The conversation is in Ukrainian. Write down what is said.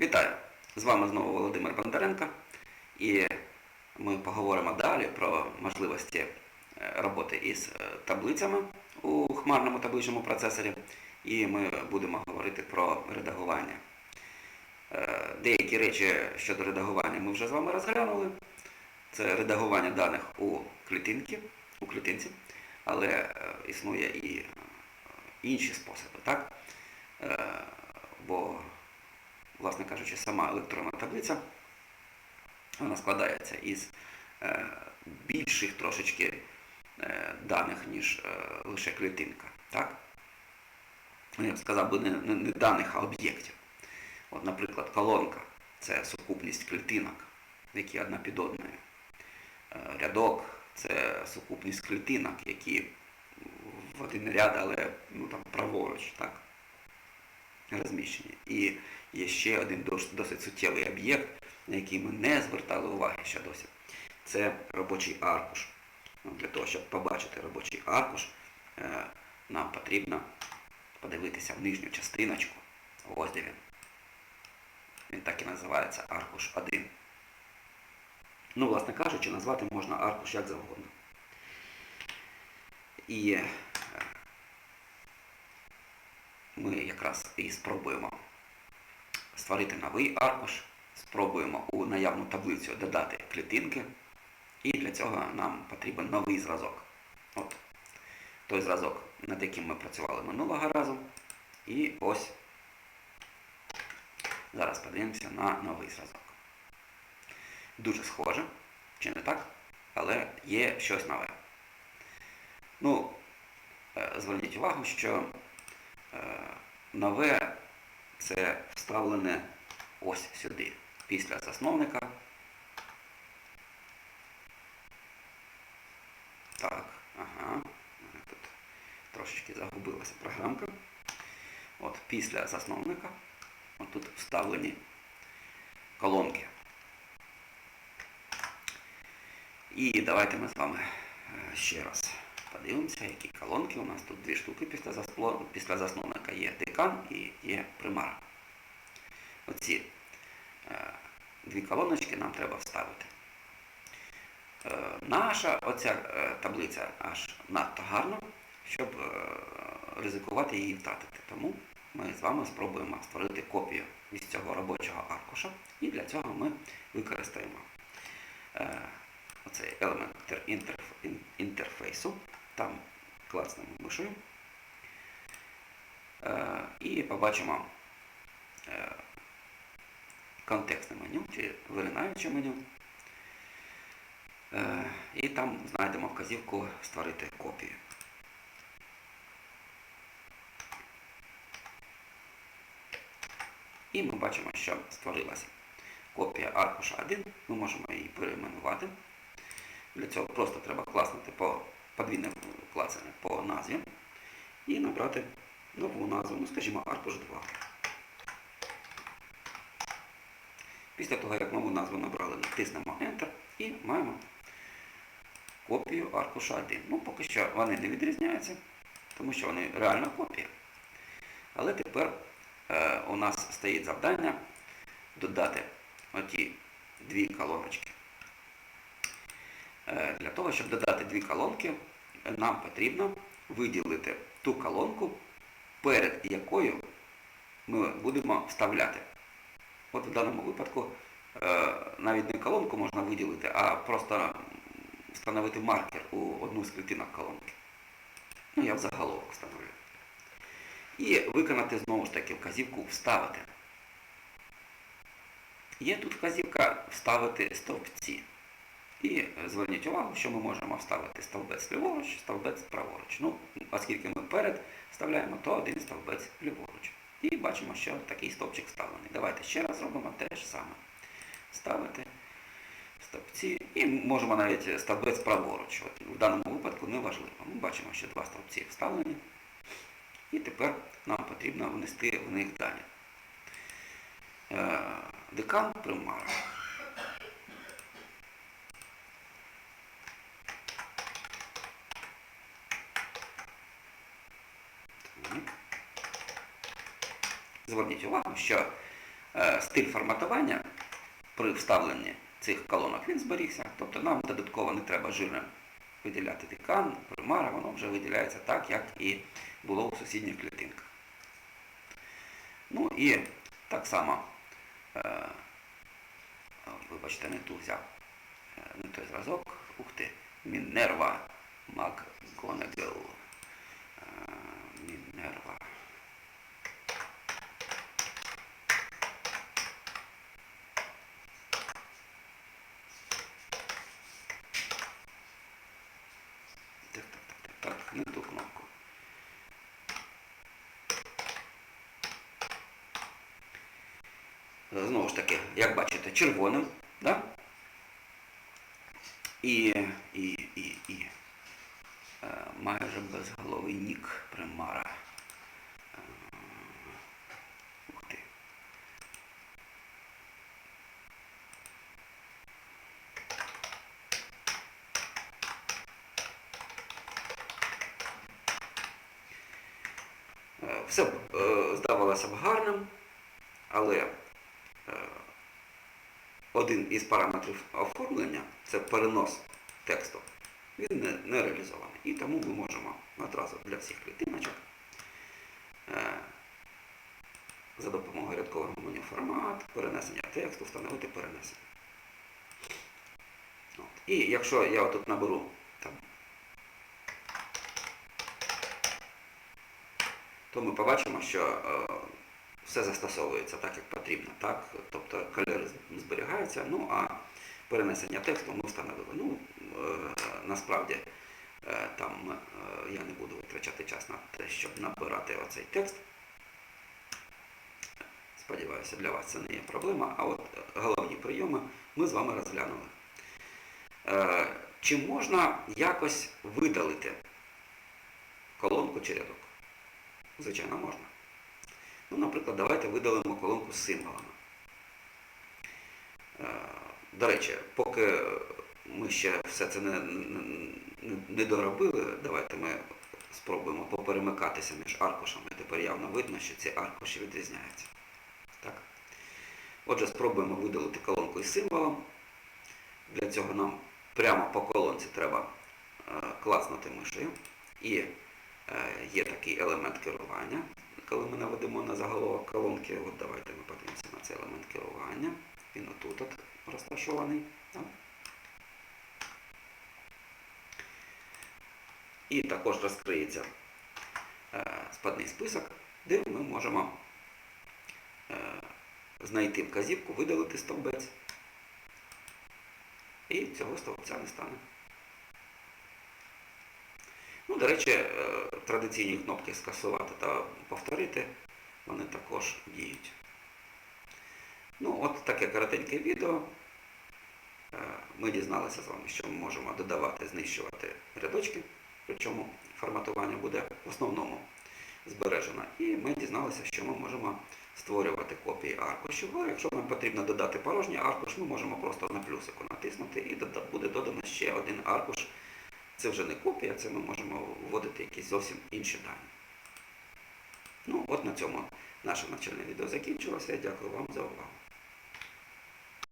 Вітаю! З вами знову Володимир Бондаренко і ми поговоримо далі про можливості е, роботи із е, таблицями у хмарному табличному процесорі і ми будемо говорити про редагування. Е, Деякі речі щодо редагування ми вже з вами розглянули. Це редагування даних у клітинці, у клітинці, але існує і інші способи, так? Бо власне кажучи, сама електронна таблиця, вона складається із е, більших трошечки е, даних, ніж е, лише клітинка. Так? Ну, Я б сказав би не, не, не даних, а об'єктів. От, наприклад, колонка це сукупність клітинок, які одна під одною. Рядок це сукупність клітинок, які в один ряд, але ну, там, праворуч. Так? Розміщені. І є ще один досить суттєвий об'єкт, на який ми не звертали уваги ще досі. Це робочий аркуш. Ну, Для того, щоб побачити робочий аркуш, е, нам потрібно подивитися в нижню частиночку. Ось де він. Він так і називається аркуш 1. Ну, власне кажучи, назвати можна аркуш як завгодно. І ми якраз і спробуємо створити новий аркуш, спробуємо у наявну таблицю додати клітинки, і для цього нам потрібен новий зразок. От той зразок, над яким ми працювали минулого разу. І ось зараз подивимося на новий зразок. Дуже схоже, чи не так, але є щось нове. Ну, е, зверніть увагу, що нове це вставлене ось сюди, після засновника. Так, ага, тут трошечки загубилася програмка. От після засновника. Тут вставлені колонки. І давайте ми з вами е, ще раз подивимося, які колонки. У нас тут дві штуки після, заспло- після засновника є декан і є примара. Оці е, дві колоночки нам треба вставити. Е, наша оця е, таблиця аж надто гарна, щоб е, ризикувати її втратити. Тому ми з вами спробуємо створити копію із цього робочого аркуша. І для цього ми використаємо е, оцей елемент інтерф- інтерфейсу. Там класнемо мишою. Е, І побачимо е, контекстне меню чи виринаюче меню. Е, І там знайдемо вказівку створити копію. І ми бачимо, що створилася копія аркуша 1. Ми можемо її перейменувати. Для цього просто треба класнути по подвійне клацання по назві і набрати нову назву, ну, скажімо, аркуш 2. Після того, як нову назву набрали, натиснемо Enter і маємо копію аркуша 1. Ну, поки що вони не відрізняються, тому що вони реально копія. Але тепер е, у нас стоїть завдання додати оті дві колоночки. Е, Для того, щоб додати дві колонки, нам потрібно виділити ту колонку, перед якою ми будемо вставляти. От в даному випадку е, навіть не колонку можна виділити, а просто встановити маркер у одну з клітинок колонки. Ну, я в заголовок встановлю. І виконати знову ж таки вказівку Вставити. Є тут вказівка Вставити стовпці. І зверніть увагу, що ми можемо вставити стовбець ліворуч, стовбець праворуч. Ну, оскільки ми перед вставляємо, то один стовбець ліворуч. І бачимо, що такий стовпчик вставлений. Давайте ще раз зробимо те ж саме. Ставити стовпці. І можемо навіть стовбець праворуч. От в даному випадку не важливо. Ми бачимо, що два стовпці вставлені. І тепер нам потрібно внести в них дані. Е, Декан примара. Зверніть увагу, що е, стиль форматування при вставленні цих колонок він зберігся. Тобто нам додатково не треба жирно виділяти декан, примара, воно вже виділяється так, як і було у сусідніх клітинках. Ну і так само, е, вибачте, не ту взяв, е, не той зразок, ух ти, Мінерва МакГонагал. Е, Мінерва. Так, так, не ту кнопку. Знову ж таки, як бачите, червоним, да? І, і, і, і е, майже безголовий нік примара. Все е, здавалося б гарним, але е, один із параметрів оформлення це перенос тексту. Він не, не реалізований. І тому ми можемо одразу для всіх клітиночок е, за допомогою рядкового меню формат, перенесення тексту, встановити перенесення. От. І якщо я тут наберу там, то ми побачимо, що е, все застосовується так, як потрібно. Так? Тобто кольори зберігаються, ну а перенесення тексту ми встановили. Ну, е, насправді е, там я не буду витрачати час на те, щоб набирати оцей текст. Сподіваюся, для вас це не є проблема. А от головні прийоми ми з вами розглянули. Чи можна якось видалити колонку чи рядок? Звичайно, можна. Ну, наприклад, давайте видалимо колонку з символами. Е, До речі, поки ми ще все це не, не, не доробили, давайте ми спробуємо поперемикатися між аркушами. Тепер явно видно, що ці аркуші відрізняються. Так? Отже, спробуємо видалити колонку із символом. Для цього нам прямо по колонці треба е, класнути мишею. І є такий елемент керування. Коли ми наведемо на заголовок колонки, от давайте ми подивимося на цей елемент керування. Він отут от розташований. Так? І також розкриється е, спадний список, де ми можемо е, знайти вказівку, видалити стовбець. І цього стовпця не стане. Ну, до речі, е, традиційні кнопки скасувати та повторити, вони також діють. Ну, от таке коротеньке відео. Е, Ми дізналися з вами, що ми можемо додавати, знищувати рядочки, причому форматування буде в основному збережено. І ми дізналися, що ми можемо створювати копії аркушів. А якщо нам потрібно додати порожній аркуш, ми можемо просто на плюсику натиснути і буде додано ще один аркуш. Це вже не копія, це ми можемо вводити якісь зовсім інші дані. Ну, от на цьому наше навчальне відео закінчилося. Дякую вам за увагу.